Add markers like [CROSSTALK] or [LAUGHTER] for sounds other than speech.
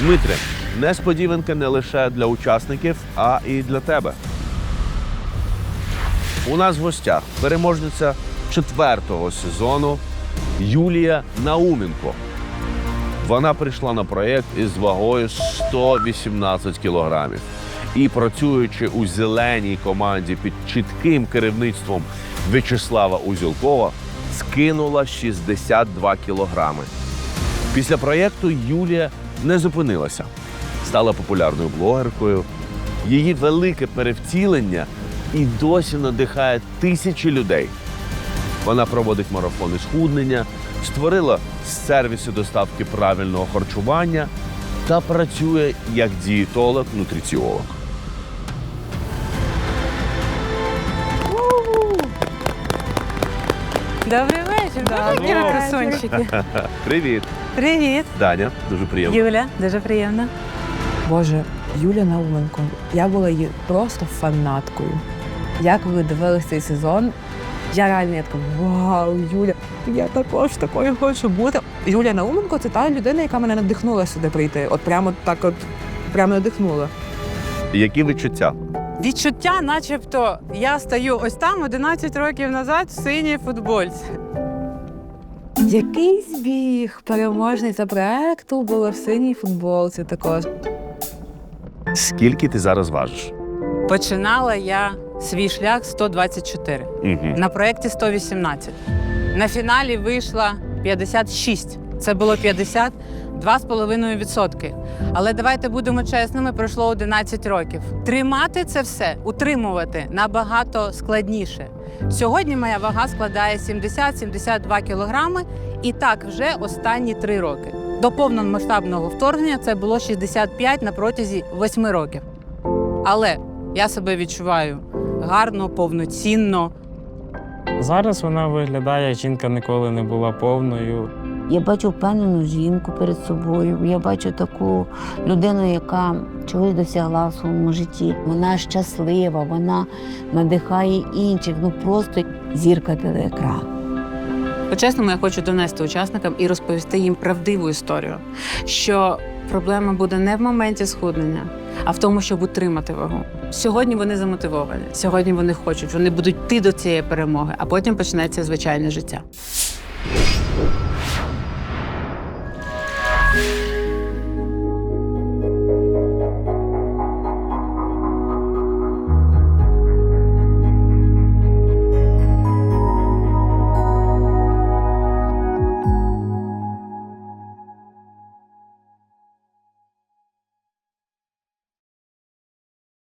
Дмитре, несподіванка не лише для учасників, а і для тебе. У нас в гостях переможниця четвертого сезону Юлія Науменко. Вона прийшла на проєкт із вагою 118 кілограмів. І працюючи у зеленій команді під чітким керівництвом В'ячеслава Узілкова, скинула 62 кілограми. Після проєкту Юлія не зупинилася, стала популярною блогеркою. Її велике перевтілення і досі надихає тисячі людей. Вона проводить марафони схуднення, створила сервіси доставки правильного харчування та працює як дієтолог-нутриціолог. Добрий вечір. Боже, які красунчики. [LAUGHS] Привіт, Привіт. Даня. Дуже приємно. Юля, дуже приємно. Боже, Юля Науменко. Я була її просто фанаткою. Як ви дивилися цей сезон, я реально я така вау, Юля, я також такою хочу бути. Юля Науменко це та людина, яка мене надихнула сюди прийти. От прямо так, от прямо надихнула. Які відчуття? Відчуття, начебто, я стою ось там 11 років назад в синій футбольці. Який збіг переможниця проекту була в синій футболці також. Скільки ти зараз важиш? Починала я свій шлях 124. Угу. На проєкті 118. На фіналі вийшла 56. Це було 50, 2,5%. Але давайте будемо чесними, пройшло 11 років. Тримати це все, утримувати набагато складніше. Сьогодні моя вага складає 70-72 кілограми, і так вже останні три роки. До повномасштабного вторгнення це було 65 на протязі 8 років. Але я себе відчуваю гарно, повноцінно. Зараз вона виглядає, жінка ніколи не була повною. Я бачу впевнену жінку перед собою. Я бачу таку людину, яка чогось досягла в своєму житті. Вона щаслива, вона надихає інших. Ну просто зірка телеекрану. По-чесному, я хочу донести учасникам і розповісти їм правдиву історію, що проблема буде не в моменті схуднення, а в тому, щоб утримати вагу. Сьогодні вони замотивовані, сьогодні вони хочуть, вони будуть йти до цієї перемоги, а потім почнеться звичайне життя.